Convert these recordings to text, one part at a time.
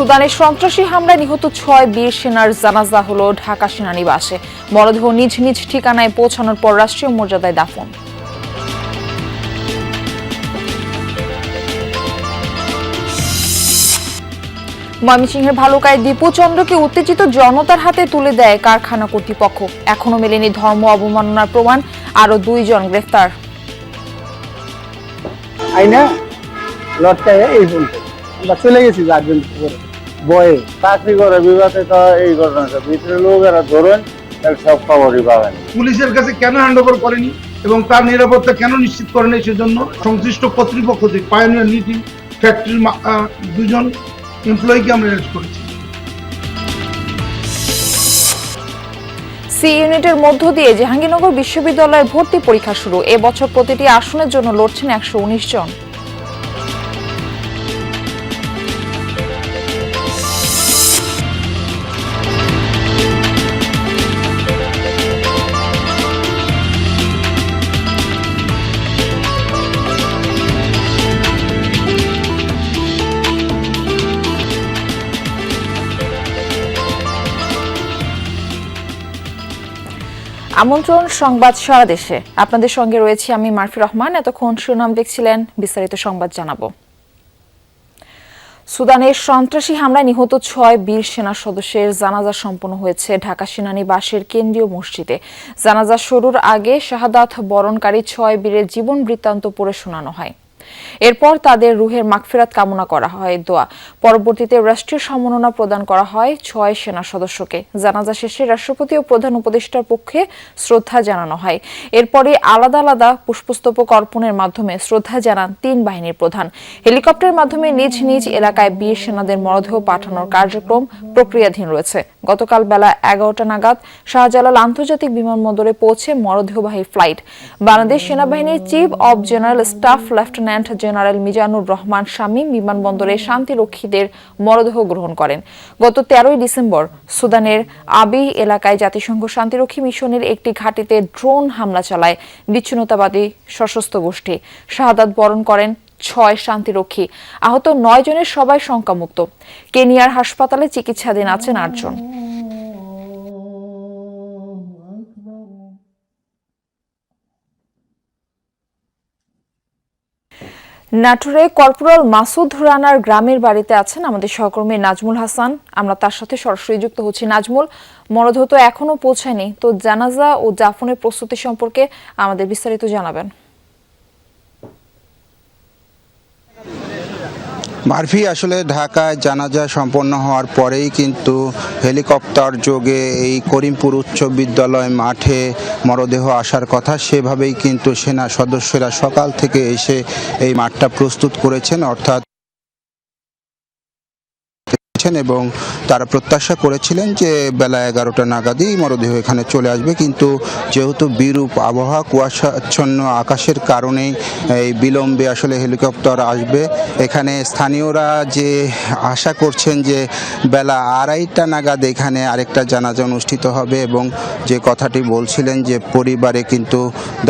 সুদানের সন্ত্রাসী হামলায় নিহত ছয় বীর সেনার জানাজা হলো ঢাকা সেনানিবাসে। মরদেহ নিজ নিজ ঠিকানায় পৌঁছানোর পর রাষ্ট্রীয় মর্যাদায় দাফন। ময়মনসিংহের ভালুকায় দীপু চন্দ্রকে উত্তেজিত জনতার হাতে তুলে দেয় কারখানা কর্তৃপক্ষ। এখনও মেলেনি ধর্ম অবমাননার প্রমাণ, আরও দুইজন গ্রেফতার। আইনা লটকায় এই বলতে আমরা চলে গেছি চারজন করে বয়ে চাকরি করে তো এই ঘটনাটা ভিতরে লোকেরা ধরেন সব খবরই পাবেন। পুলিশের কাছে কেন হ্যান্ড ওভার করেনি এবং তার নিরাপত্তা কেন নিশ্চিত করেনি সেজন্য সংশ্লিষ্ট কর্তৃপক্ষ থেকে পায়োনিয়ার নীতি ফ্যাক্টরির আহ, দুজন এমপ্লয়িকে আমরা অ্যারেস্ট করেছি। সি ইউনিটের মধ্য দিয়ে জাহাঙ্গীরনগর বিশ্ববিদ্যালয়ের ভর্তি পরীক্ষা শুরু। এবছর প্রতিটি আসনের জন্য লড়ছেন একশো উনিশ জন। আমন্ত্রণ সংবাদ সারা দেশে। আপনাদের সঙ্গে রয়েছে আমি মারফি রহমান। এতক্ষণ সুনাম দেখছিলেন বিস্তারিত সংবাদ জানাব। সুদানের সন্ত্রাসী হামলায় নিহত ছয় বীর সেনা সদস্যের জানাজা সম্পন্ন হয়েছে ঢাকা সেনানিবাসের কেন্দ্রীয় মসজিদে। জানাজা শুরুর আগে শাহাদাত বরণকারী ছয় বীরের জীবন বৃত্তান্ত পড়ে শোনানো হয়। এরপর তাদের রুহের মাগফিরাত কামনা করা হয়, দোয়া। পরবর্তীতে রাষ্ট্রীয় সম্মাননা প্রদান করা হয় ছয় সেনা সদস্যকে। জানাজা শেষে রাষ্ট্রপতি ও প্রধান উপদেষ্টার পক্ষে শ্রদ্ধা জানানো হয়। এরপরে আলাদা আলাদা পুষ্পস্তবক অর্পণের মাধ্যমে শ্রদ্ধা জানান তিন বাহিনীর প্রধান। হেলিকপ্টারের মাধ্যমে নিজ নিজ এলাকায় বীর সেনাদের মরদেহ পাঠানোর কার্যক্রম প্রক্রিয়াধীন রয়েছে। গতকাল বেলা এগারোটা নাগাদ শাহজালাল আন্তর্জাতিক বিমানবন্দরে পৌঁছে মরদেহবাহী ফ্লাইট। বাংলাদেশ সেনাবাহিনীর chief of general staff lieutenant general Mizanur Rahman Shamim বিমানবন্দরে শান্তিরক্ষীদের মরদেহ গ্রহণ করেন। গত তেরোই ডিসেম্বর সুদানের আবি এলাকায় জাতিসংঘ শান্তিরক্ষী মিশনের একটি ঘাঁটিতে ড্রোন হামলা চালায় বিচ্ছিন্নতাবাদী সশস্ত্র গোষ্ঠী। শাহাদাত বরণ করেন ছয় শান্তিরক্ষী। আহত নয় জনের সবাই শঙ্কামুক্ত। কেনিয়ার হাসপাতালে চিকিৎসাধীন আছেন আটজন। নাটোরে কর্পোরাল মাসুদ রানার গ্রামের বাড়িতে আছেন আমাদের সহকর্মী নাজমুল হাসান। আমরা তার সাথে সরাসরি যুক্ত হচ্ছি। নাজমুল, মরদেহ তো এখনও পৌঁছায়নি, তো জানাজা ও জাফনের প্রস্তুতি সম্পর্কে আমাদের বিস্তারিত জানাবেন। মারফি, আসলে ঢাকায় জানাজা সম্পন্ন হওয়ার পরেই কিন্তু হেলিকপ্টার যোগে এই করিমপুর উচ্চ বিদ্যালয় মাঠে মরদেহ আসার কথা, সেভাবেই কিন্তু সেনা সদস্যরা সকাল থেকে এসে এই মাঠটা প্রস্তুত করেছেন। অর্থাৎ করেছেন এবং তারা প্রত্যাশা করেছিলেন যে বেলা এগারোটা নাগাদই মরদেহ এখানে চলে আসবে। কিন্তু যেহেতু বিরূপ আবহাওয়া, কুয়াশাচ্ছন্ন আকাশের কারণেই এই বিলম্বে আসলে হেলিকপ্টার আসবে। এখানে স্থানীয়রা যে আশা করছেন যে বেলা আড়াইটা নাগাদ এখানে আরেকটা জানাজা অনুষ্ঠিত হবে এবং যে কথাটি বলছিলেন যে পরিবারে কিন্তু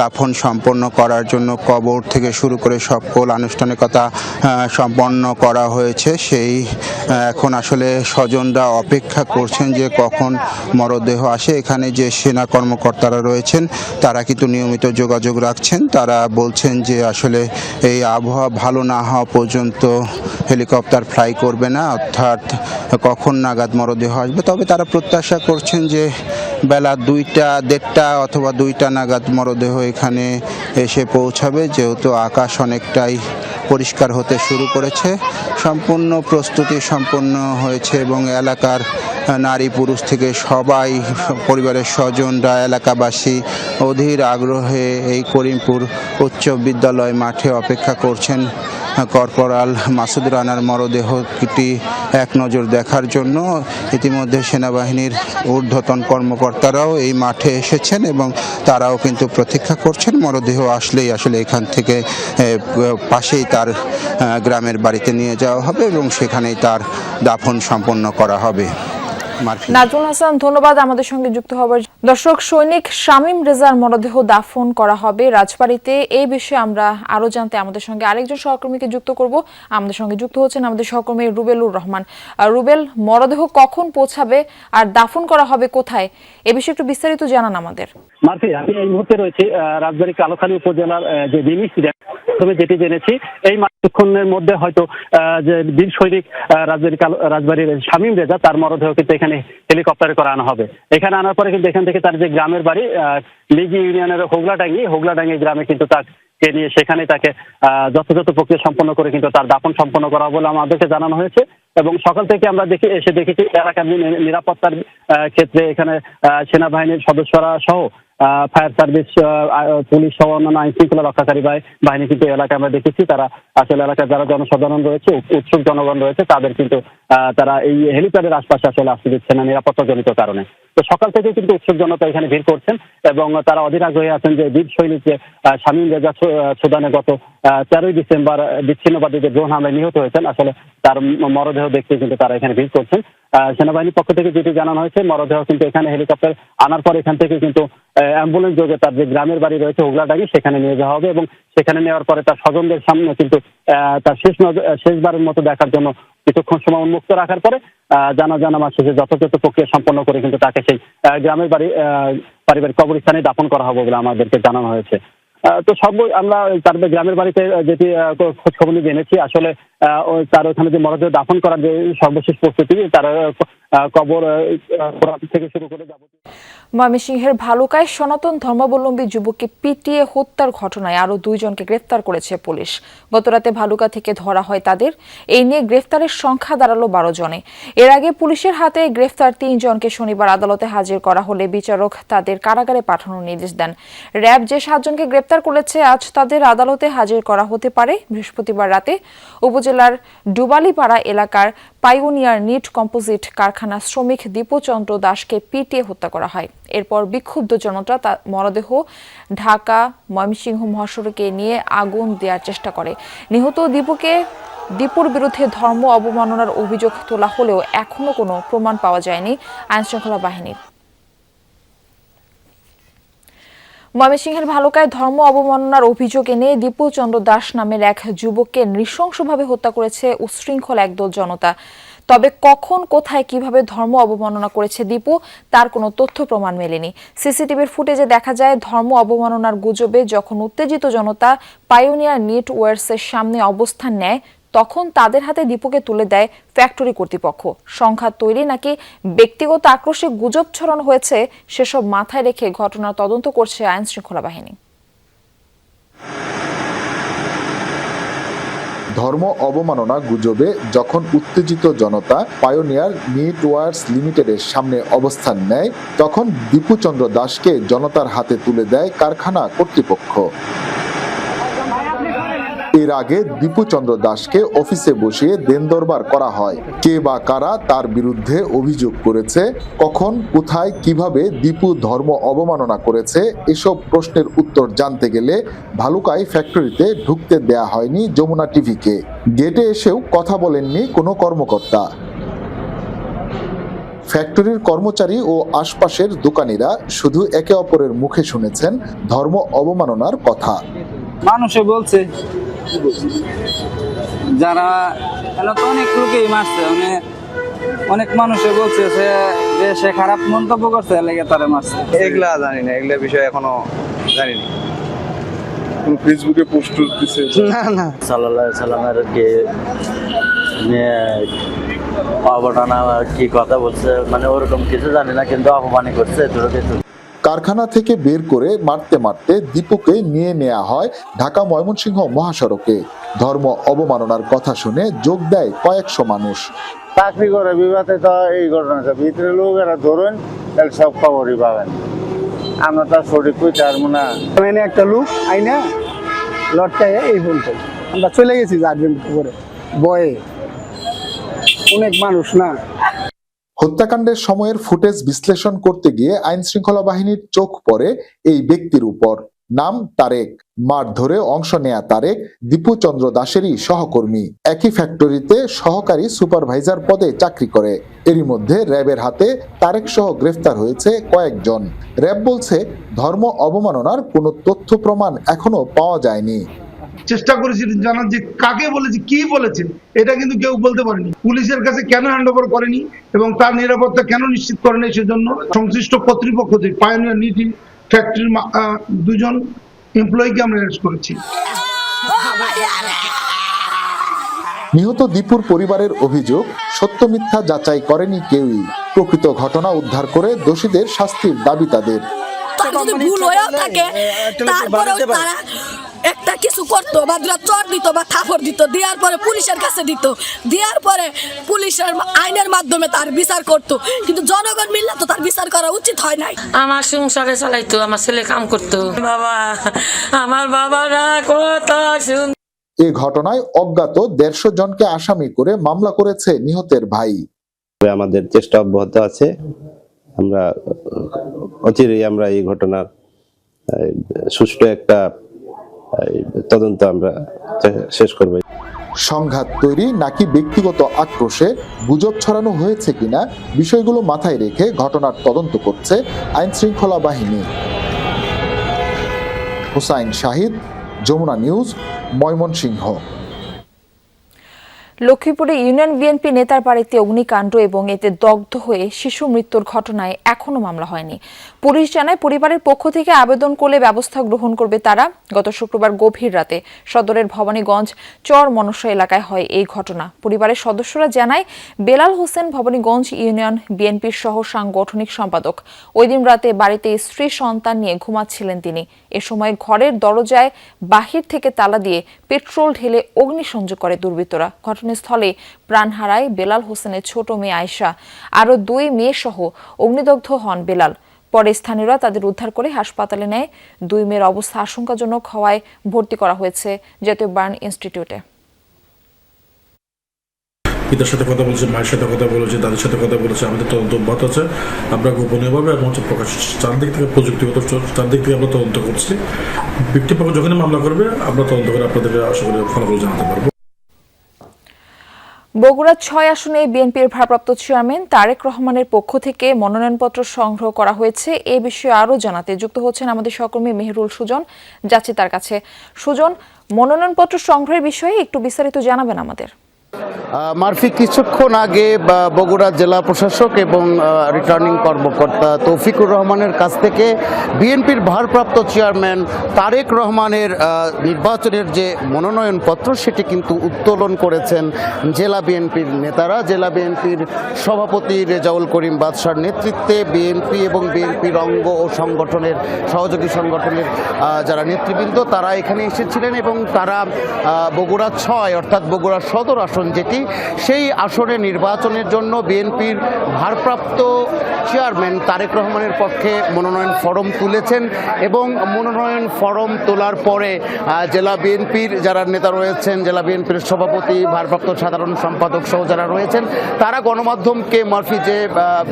দাফন সম্পন্ন করার জন্য কবর থেকে শুরু করে সকল আনুষ্ঠানিকতা সম্পন্ন করা হয়েছে, সেই এখন আসলে স্বজনরা অপেক্ষা করছেন যে কখন মরদেহ আসে। এখানে যে সেনা কর্মকর্তারা রয়েছেন, তারা কিন্তু নিয়মিত যোগাযোগ রাখছেন। তারা বলছেন যে আসলে এই আবহাওয়া ভালো না হওয়া পর্যন্ত হেলিকপ্টার ফ্লাই করবে না, অর্থাৎ কখন নাগাদ মরদেহ আসবে। তবে তারা প্রত্যাশা করছেন যে বেলা দুইটা, দেড়টা অথবা দুইটা নাগাদ মরদেহ এখানে এসে পৌঁছাবে। যেহেতু আকাশ অনেকটাই পরিষ্কার হতে শুরু করেছে। সম্পূর্ণ প্রস্তুতি সম্পন্ন হয়েছে এবং এলাকার নারী পুরুষ থেকে সবাই, পরিবারের স্বজনরা, এলাকাবাসী অধীর আগ্রহে এই করিমপুর উচ্চ বিদ্যালয় মাঠে অপেক্ষা করছেন। কর্পোরাল মাসুদ রানার মরদেহটি এক নজর দেখার জন্য ইতিমধ্যে সেনাবাহিনীর ঊর্ধ্বতন কর্মকর্তারাও এই মাঠে এসেছেন এবং তারাও কিন্তু প্রতীক্ষা করছেন। মরদেহ আসলেই আসলে এখান থেকে পাশেই তার গ্রামের বাড়িতে নিয়ে যাওয়া হবে এবং সেখানেই তার দাফন সম্পন্ন করা হবে। নাজমুল হাসান, ধন্যবাদ আমাদের সঙ্গে যুক্ত হওয়ার দর্শক সৈনিক শামীম রেজার মরদেহ দাফন করা হবে রাজবাড়িতে। এই বিষয়ে আমরা আরও জানতে আমাদের সঙ্গে আরেকজন সহকর্মীকে যুক্ত করব। আমাদের সঙ্গে যুক্ত হচ্ছেন আমাদের সহকর্মী রুবেলুর রহমান। রুবেল মরদেহ কখন পৌঁছাবে আর দাফন করা হবে কোথায়? এ বিষয়ে একটু বিস্তারিত জানান আমাদের। আমি এই মুহূর্তে রয়েছি আহ, রাজবাড়ী কালোখালী উপজেলার যে প্রথমে যেটি জেনেছি এই মধ্যে হয়তো যে বীর সৈনিক রাজবাড়ির শামীম রেজা তার মরদেহ কিন্তু এখানে হেলিকপ্টারে করে আনা হবে। এখানে আনার পরে কিন্তু এখান থেকে তার যে গ্রামের বাড়ি লিগি ইউনিয়নের হোগলাডাঙ্গি হোগলাডাঙ্গি গ্রামে কিন্তু তাকে নিয়ে সেখানে তাকে যথাযথ প্রক্রিয়া সম্পন্ন করে কিন্তু তার দাপন সম্পন্ন করা বলে আমাদেরকে জানানো হয়েছে। এবং সকাল থেকে আমরা দেখি, এসে দেখেছি এলাকার নিরাপত্তার ক্ষেত্রে এখানে সেনাবাহিনীর সদস্যরা সহ ফায়ার সার্ভিস পুলিশ সহ অন্যান্য আইন শৃঙ্খলা রক্ষাকারী বাহিনী কিন্তু এলাকায় আমরা দেখেছি। তারা আসলে এলাকার যারা জনসাধারণ রয়েছে উৎসুক জনগণ রয়েছে, তাদের কিন্তু তারা এই হেলিপ্যাডের আশপাশে আসলে আসতে দিচ্ছে না নিরাপত্তাজনিত কারণে। তো সকাল থেকে কিন্তু উৎসুক জনতা এখানে ভিড় করছেন এবং তারা অধীর আগ্রহী আছেন যে বীর সৈনিক যে শামীম রেজা সুদানে গত তেরোই ডিসেম্বর বিচ্ছিন্নবাদীদের ড্রোন হামলায় নিহত হয়েছেন, আসলে তার মরদেহ দেখতে কিন্তু তারা এখানে ভিড় করছেন। সেনাবাহিনীর পক্ষ থেকে যেটি জানানো হয়েছে, মরদেহ কিন্তু এখানে হেলিকপ্টার আনার পর এখান থেকে কিন্তু অ্যাম্বুলেন্স যোগে তার যে গ্রামের বাড়ি রয়েছে হুগলাডাঙ্গি, সেখানে নিয়ে যাওয়া হবে এবং সেখানে নেওয়ার পরে তার স্বজনদের সামনে কিন্তু তার শেষ শেষবারের মতো দেখার জন্য কিছুক্ষণ সময় উন্মুক্ত রাখার পরে জানা জানা মাস শেষে যথাযথ প্রক্রিয়া সম্পন্ন করে কিন্তু তাকে সেই গ্রামের বাড়ি পারিবারিক কবরস্থানে দাপন করা হবে বলে আমাদেরকে জানানো হয়েছে। তো সব আমরা তার গ্রামের বাড়িতে যেটি খোঁজ খবর নিয়ে জেনেছি আসলে তার ওখানে যে মরদেহ দাফন করার যে সর্বশেষ প্রস্তুতি, তার কবর থেকে শুরু করে যাবতীয় ময়মনসিংহের ভালুকায় সনাতন ধর্মাবলম্বী যুবককে পিটিয়ে হত্যার ঘটনায় আরও দুইজনকে গ্রেফতার করেছে পুলিশ। গতরাতে ভালুকা থেকে ধরা হয় তাদের। এই নিয়ে গ্রেফতারের সংখ্যা দাঁড়াল বারো জনে। এর আগে পুলিশের হাতে গ্রেফতার তিনজনকে শনিবার আদালতে হাজির করা হলে বিচারক তাদের কারাগারে পাঠানোর নির্দেশ দেন। র্যাব যে সাতজনকে গ্রেপ্তার করেছে, আজ তাদের আদালতে হাজির করা হতে পারে। বৃহস্পতিবার রাতে উপজেলার ডুবালিপাড়া এলাকার পাইওনিয়ার নিট কম্পোজিট কারখানা শ্রমিক দীপচন্দ্র দাসকে পিটিয়ে হত্যা করা হয়। এরপর বিক্ষুব্ধ জনতা তার মরদেহ ঢাকা, ময়মনসিংহ মহাসড়কে নিয়ে আগুন দেওয়ার চেষ্টা করে। নিহত দীপুকে দীপুর বিরুদ্ধে ধর্ম অবমাননার অভিযোগ তোলা হলেও এখনও কোনো প্রমাণ পাওয়া যায়নি আইনশৃঙ্খলা বাহিনীর। ময়মনসিংহের ভালুকায় ধর্ম অবমাননার অভিযোগ এনে দীপু চন্দ্র দাস নামের এক যুবককে নৃশংসভাবে হত্যা করেছে উশৃঙ্খল একদল জনতা। তবে কখন, কোথায়, কীভাবে ধর্ম অবমাননা করেছে দীপু, তার কোনো তথ্য প্রমাণ মেলেনি। সিসিটিভির ফুটেজে দেখা যায়, ধর্ম অবমাননার গুজবে যখন উত্তেজিত জনতা পাইওনিয়ার নিট ওয়ার্সের সামনে অবস্থান নেয়, তখন তাদের হাতে দীপুকে তুলে দেয় ফ্যাক্টরি কর্তৃপক্ষ। সংঘাত তৈরি নাকি ব্যক্তিগত আক্রোশে গুজব ছড়ানো হয়েছে, সেসব মাথায় রেখে ঘটনার তদন্ত করছে আইন শৃঙ্খলা বাহিনী। ধর্ম অবমাননা গুজবে যখন উত্তেজিত জনতা পায়োনিয়ার নেটওয়ার্কস লিমিটেডের সামনে অবস্থান নেয়, তখন দীপুচন্দ্র দাসকে জনতার হাতে তুলে দেয় কারখানা কর্তৃপক্ষ। এর আগে দীপুচন্দ্র দাসকে অফিসে বসিয়ে দেন দরবার করা হয়। কে বা কারা তার বিরুদ্ধে অভিযোগ করেছে, কখন, কোথায়, কীভাবে দীপু ধর্ম অবমাননা করেছে, এসব প্রশ্নের উত্তর জানতে গেলে ভালুকাই ফ্যাক্টরিতে ঢুকতে দেয়া হয়নি যমুনা টিভিকে। গেটে এসেও কথা বলেননি কোনো কর্মকর্তা। ফ্যাক্টরির কর্মচারী ও আশপাশের দোকানিরা শুধু একে অপরের মুখে শুনেছেন ধর্ম অবমাননার কথা। মানুষে বলছে যারা এখানে তো অনেক লোকেই মারছে মানে অনেক মানুষে বলছে যে সে খারাপ মন্তব্য করছে লেগে তারা মারছে। এগুলা জানি না এগুলা বিষয়ে এখনও জানি না। ফেসবুকে পোস্ট দিছে? না না। সাল্লাহ সাল্লামের কি নিয়ে অবটানা কি কথা বলছে মানে ওরকম কিছু জানি না কিন্তু অপমানি করছে এগুলো কিছু কারখানা থেকে বের করে মারতে মারতে দীপুকে নিয়ে নেওয়া হয় ঢাকা ময়মনসিংহ মহাসড়কে। ধর্ম অবমাননার কথা শুনে যোগ দেয় কয়েকশো মানুষ। চাকরি করে বিবাদে তো এই ঘটনাটা ভিতরে লোকেরা ধরুন তাহলে সব খবরই পাবেন। আমরা তো আর সঠিক পারব না। এনে একটা লোক আইনা লটকায় এই বলতো আমরা চলে গেছি জার্জেন্ট করে। বয়ে। অনেক মানুষ না। হত্যাকাণ্ডের সময়ের ফুটেজ বিশ্লেষণ করতে গিয়ে আইন শৃঙ্খলা বাহিনীর চোখ পড়ে এই ব্যক্তির উপর। নাম তারেক মাঠ ধরে অংশ নেয়া তারেক দীপুচন্দ্র দাসেরই সহকর্মী। একই ফ্যাক্টরিতে সহকারী সুপারভাইজার পদে চাকরি করে। এরই মধ্যে র্যাবের হাতে তারেক সহ গ্রেফতার হয়েছে কয়েকজন। র্যাব বলছে, ধর্ম অবমাননার কোনো তথ্য প্রমাণ এখনও পাওয়া যায়নি। চেষ্টা করেছিলেন জানার যে কাকে বলেছে কি বলেছেন এটা কিন্তু কেউ বলতে পারেনি। পুলিশের কাছে কেন হ্যান্ড ওভার করেনি এবং তার নিরাপত্তা কেন নিশ্চিত করেনি সেজন্য সংশ্লিষ্ট কর্তৃপক্ষ থেকে পায়োনিয়ার নিটি ফ্যাক্টরির দুজন এমপ্লয়িকে আমরা অ্যারেস্ট করেছি। নিহত দীপুর পরিবারের অভিযোগ সত্য মিথ্যা যাচাই করেনি কেউই। প্রকৃত ঘটনা উদ্ধার করে দোষীদের শাস্তির দাবি তাদের। ভুল হয়েও থাকে তারপরেও তারা একটা কিছু করতো বা দুটা চট দিত বা থাপড় দিত দেওয়ার পরে পুলিশের কাছে দিত। দেওয়ার পরে পুলিশের আইনের মাধ্যমে তার বিচার করতো। কিন্তু জনগণ মিললে তো তার বিচার করা উচিত হয় নাই। আমার সংসারে চালাইতো আমার ছেলে কাম করতো। বাবা আমার বাবারা কত সুন্দর। এ ঘটনায় অজ্ঞাত দেড়শো জনকে আসামি করে মামলা করেছে নিহতের ভাই। আমাদের চেষ্টা অব্যাহত আছে। আমরা অচিরেই আমরা এই ঘটনার সুষ্ঠু একটা তদন্ত আমরা শেষ করব। সংঘাত তৈরি নাকি ব্যক্তিগত আক্রোশে গুজব ছড়ানো হয়েছে কিনা বিষয়গুলো মাথায় রেখে ঘটনার তদন্ত করছে আইন শৃঙ্খলা বাহিনী। হুসাইন শাহিদ, যমুনা নিউজ, ময়মনসিংহ। লক্ষ্মীপুরে ইউনিয়ন বিএনপি নেতার বাড়িতে অগ্নিকাণ্ড এবং এতে দগ্ধ হয়ে শিশু মৃত্যুর ঘটনায় এখনও মামলা হয়নি। পুলিশ জানায়, পরিবারের পক্ষ থেকে আবেদন করলে ব্যবস্থা গ্রহণ করবে তারা। গত শুক্রবার গভীর রাতে সদরের ভবানীগঞ্জ চর মনসা এলাকায় হয় এই ঘটনা। পরিবারের সদস্যরা জানায়, বেলাল হোসেন ভবানীগঞ্জ ইউনিয়ন বিএনপির সহ সাংগঠনিক সম্পাদক। ওই দিন রাতে বাড়িতে স্ত্রী সন্তান নিয়ে ঘুমাচ্ছিলেন তিনি। এ সময় ঘরের দরজায় বাহির থেকে তালা দিয়ে পেট্রোল ঢেলে অগ্নিসংযোগ করে দুর্বৃত্তরা। ঘটনাস্থলে প্রাণ হারায় বেলাল হোসেনের ছোট মেয়ে আয়শা। আরও দুই মেয়ে সহ অগ্নিদগ্ধ হন বেলাল। পরে স্থানীয়রা তাদের উদ্ধার করে হাসপাতালে নেয়। দুই মেয়ের অবস্থা আশঙ্কাজনক হওয়ায় ভর্তি করা হয়েছে জাতীয় বার্ন ইনস্টিটিউটে। পিতার সাথে কথা বলেছে, মায়ের সাথে কথা বলেছে, দাদির সাথে কথা বলেছে, আমাদের তদন্ত অব্যাহত আছে। আমরা গোপনীয়ভাবে এবং হচ্ছে প্রকাশ চারদিক থেকে প্রযুক্তিগত চারদিক থেকে আমরা তদন্ত করছি। ব্যক্তি পক্ষ যখনই মামলা করবে, আমরা তদন্ত করে আপনাদেরকে আশা করি ফলাফল জানাতে পারব। বগুড়া ছয় আসনে বিএনপির ভারপ্রাপ্ত চেয়ারম্যান তারেক রহমানের পক্ষ থেকে মনোনয়নপত্র সংগ্রহ করা হয়েছে। এ বিষয়ে আরও জানাতে যুক্ত হচ্ছেন আমাদের সহকর্মী মেহরুল সুজন। যাচ্ছে তার কাছে। সুজন, মনোনয়নপত্র সংগ্রহের বিষয়ে একটু বিস্তারিত জানাবেন আমাদের। মারফি, কিছুক্ষণ আগে বগুড়া জেলা প্রশাসক এবং রিটার্নিং কর্মকর্তা তৌফিকুর রহমানের কাছ থেকে বিএনপির ভারপ্রাপ্ত চেয়ারম্যান তারেক রহমানের নির্বাচনের যে মনোনয়নপত্র, সেটি কিন্তু উত্তোলন করেছেন জেলা বিএনপির নেতারা। জেলা বিএনপির সভাপতি রেজাউল করিম বাদশার নেতৃত্বে বিএনপি এবং বিএনপির অঙ্গ ও সংগঠনের, সহযোগী সংগঠনের যারা নেতৃবৃন্দ, তারা এখানে এসেছিলেন এবং তারা বগুড়া ছয়, অর্থাৎ বগুড়া সদর আসন যেটি সেই আসনে নির্বাচনের জন্য বিএনপির ভারপ্রাপ্ত চেয়ারম্যান তারেক রহমানের পক্ষে মনোনয়ন ফরম তুলেছেন এবং মনোনয়ন ফরম তোলার পরে জেলা বিএনপির যারা নেতা রয়েছেন, জেলা বিএনপির সভাপতি, ভারপ্রাপ্ত সাধারণ সম্পাদক সহ যারা রয়েছেন, তারা গণমাধ্যমকে মারফি যে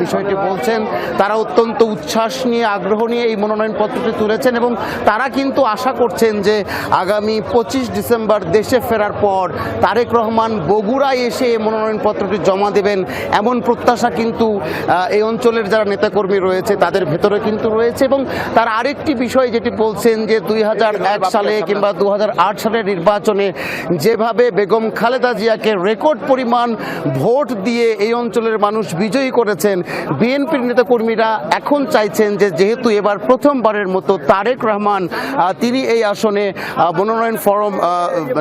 বিষয়টি বলছেন, তারা অত্যন্ত উচ্ছ্বাস নিয়ে, আগ্রহ নিয়ে এই মনোনয়নপত্রটি তুলেছেন এবং তারা কিন্তু আশা করছেন যে, আগামী পঁচিশ ডিসেম্বর দেশে ফেরার পর তারেক রহমান বগুড়ায় এসে মনোনয়নপত্রটি জমা দেবেন এমন প্রত্যাশা কিন্তু এই অঞ্চলের যারা নেতাকর্মী রয়েছে তাদের ভেতরে কিন্তু রয়েছে এবং তার আরেকটি বিষয় যেটি বলছেন যে দুই হাজার এক সালে কিংবা দু হাজার আট সালের নির্বাচনে যেভাবে বেগম খালেদা জিয়াকে রেকর্ড পরিমাণ ভোট দিয়ে এই অঞ্চলের মানুষ বিজয়ী করেছেন, বিএনপির নেতাকর্মীরা এখন চাইছেন যে যেহেতু এবার প্রথমবারের মতো তারেক রহমান তিনি এই আসনে মনোনয়ন ফরম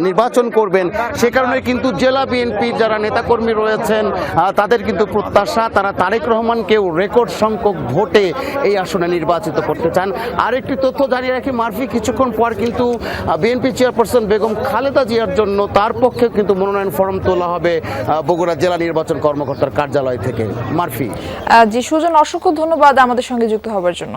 নির্বাচন করবেন, সে কারণে কিন্তু জেলা বিএনপির যারা নেতাকর্মী রয়েছেন তাদের কিন্তু প্রত্যাশা, তারা তারেক রহমানকেও রেকর্ড সংখ্যক ভোটে এই আসনে নির্বাচিত করতে চান। আরেকটি তথ্য জানিয়ে রাখি, মারফি, কিছুক্ষণ পর কিন্তু বিএনপি চেয়ারপারসন বেগম খালেদা জিয়ার জন্য তার পক্ষে কিন্তু মনোনয়ন ফর্ম তোলা হবে বগুড়া জেলা নির্বাচন কর্মকর্তার কার্যালয় থেকে। মারফি। জি, সুজন, অসংখ্য ধন্যবাদ আমাদের সঙ্গে যুক্ত হবার জন্য।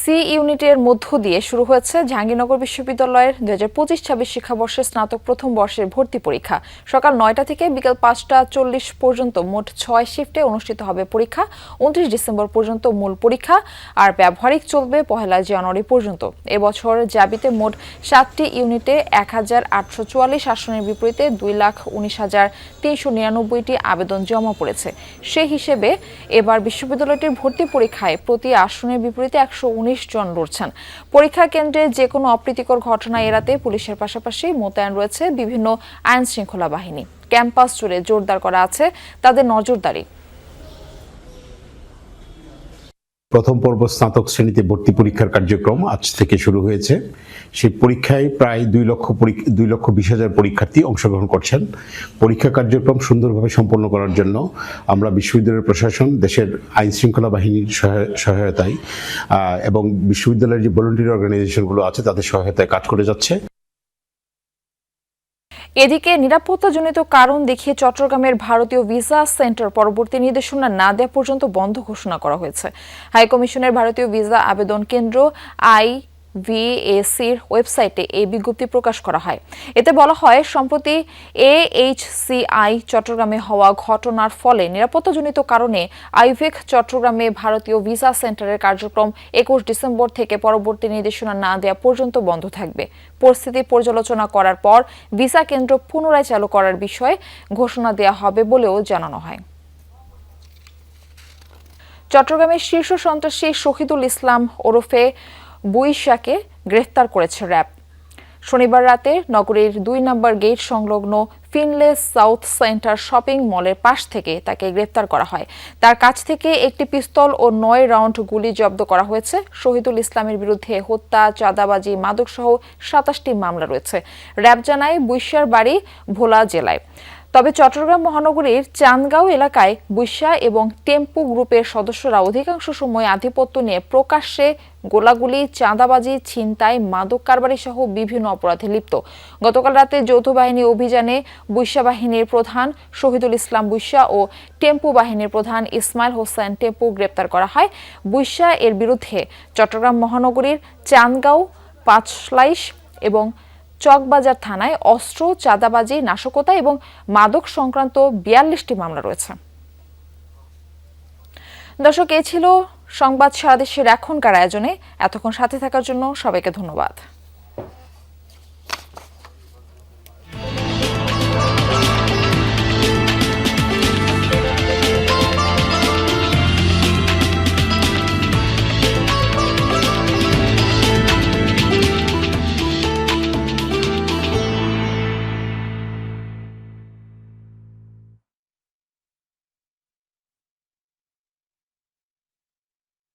সি ইউনিটের মধ্য দিয়ে শুরু হয়েছে জাহাঙ্গীরনগর বিশ্ববিদ্যালয়ের দু হাজার পঁচিশ ছাব্বিশ শিক্ষাবর্ষের স্নাতক প্রথম বর্ষের ভর্তি পরীক্ষা। সকাল নয়টা থেকে বিকেল পাঁচটা চল্লিশ পর্যন্ত মোট ছয় শিফটে অনুষ্ঠিত হবে পরীক্ষা, উনত্রিশ ডিসেম্বর পর্যন্ত মূল পরীক্ষা, আর ব্যবহারিক চলবে পহেলা জানুয়ারি পর্যন্ত। এবছর জাবিতে মোট সাতটি ইউনিটে এক হাজার আটশো চুয়াল্লিশ আসনের বিপরীতে দুই লাখ উনিশ হাজার তিনশো নিরানব্বইটি আবেদন জমা পড়েছে। সেই হিসেবে এবার বিশ্ববিদ্যালয়টির ভর্তি পরীক্ষায় প্রতি আসনের বিপরীতে একশো উনিশ জন লড়ছেন। পরীক্ষা কেন্দ্রে যে কোনো অপ্রীতিকর ঘটনা এড়াতে পুলিশের পাশাপাশি মোতায়েন রয়েছে বিভিন্ন আইন শৃঙ্খলা বাহিনী। ক্যাম্পাস জুড়ে জোরদার করা আছে তাদের নজরদারি। প্রথম পর্ব স্নাতক শ্রেণীতে ভর্তি পরীক্ষার কার্যক্রম আজ থেকে শুরু হয়েছে। সেই পরীক্ষায় প্রায় দুই লক্ষ দুই লক্ষ বিশ হাজার পরীক্ষার্থী অংশগ্রহণ করছেন। পরীক্ষা কার্যক্রম সুন্দরভাবে সম্পন্ন করার জন্য আমরা বিশ্ববিদ্যালয়ের প্রশাসন, দেশের আইন শৃঙ্খলা বাহিনীর সহায়- সহায়তায় এবং বিশ্ববিদ্যালয়ের যে ভলেন্টিয়ার অর্গানাইজেশনগুলো আছে তাদের সহায়তায় কাজ করে যাচ্ছে। এদিকে নিরাপত্তাজনিত কারণ দেখিয়ে চট্টগ্রামের ভারতীয় ভিসা সেন্টার পরবর্তী নির্দেশনা না দেওয়া পর্যন্ত বন্ধ ঘোষণা করা হয়েছে। হাইকমিশনের ভারতীয় ভিসা আবেদন কেন্দ্র আই ভিএসির ওয়েবসাইটে এই বিজ্ঞপ্তি প্রকাশ করা হয়। এতে বলা হয়, সম্প্রতি এএইচসিআই চট্টগ্রামে হওয়া ঘটনার ফলে নিরাপত্তাজনিত কারণে আইভেক চট্টগ্রামে ভারতীয় ভিসা সেন্টারের কার্যক্রম একুশ ডিসেম্বর থেকে পরবর্তী নির্দেশনা না দেওয়া পর্যন্ত বন্ধ থাকবে। পরিস্থিতি পর্যালোচনা করার পর ভিসা কেন্দ্র পুনরায় চালু করার বিষয়ে ঘোষণা দেওয়া হবে বলেও জানানো হয়। চট্টগ্রামের শীর্ষ সন্ত্রাসী শহীদুল ইসলাম ওরফে বুইশাকে গ্রেফতার করেছে র্যাব। শনিবার রাতে নগরীর দুই নম্বর গেট সংলগ্ন ফিনলেস সাউথ সেন্টার শপিং মলের পাশ থেকে তাকে গ্রেফতার করা হয়। তার কাছ থেকে একটি পিস্তল ও নয় রাউন্ড গুলি জব্দ করা হয়েছে। শহীদুল ইসলামের বিরুদ্ধে হত্যা, চাঁদাবাজি, মাদকসহ সাতাশটি মামলা রয়েছে। র্যাব জানায় বুইশার বাড়ি ভোলা জেলায়। তবে চট্টগ্রাম মহানগরীর চান্দগাঁও এলাকায় বুইশা এবং টেম্পু গ্রুপের সদস্যরা অধিকাংশ সময় আধিপত্য নিয়ে প্রকাশ্যে গোলাগুলি, চাঁদাবাজি, ছিনতাই, মাদক কারবারি সহ বিভিন্ন অপরাধে লিপ্ত। গতকাল রাতে যৌথ বাহিনী অভিযানে বুইশা বাহিনীর প্রধান শহীদুল ইসলাম বুইশা ও টেম্পু বাহিনীর প্রধান ইসমাইল হোসেন টেম্পু গ্রেপ্তার করা হয়। বুইশা এর বিরুদ্ধে চট্টগ্রাম মহানগরীর চান্দগাঁও, পাঁচলাইশ এবং চকবাজার থানায় অস্ত্র, চাঁদাবাজি, নাশকতা এবং মাদক সংক্রান্ত বিয়াল্লিশটি মামলা রয়েছে। দর্শক, এ ছিল সংবাদ সারা দেশের এখনকার আয়োজনে। এতক্ষণ সাথে থাকার জন্য সবাইকে ধন্যবাদ।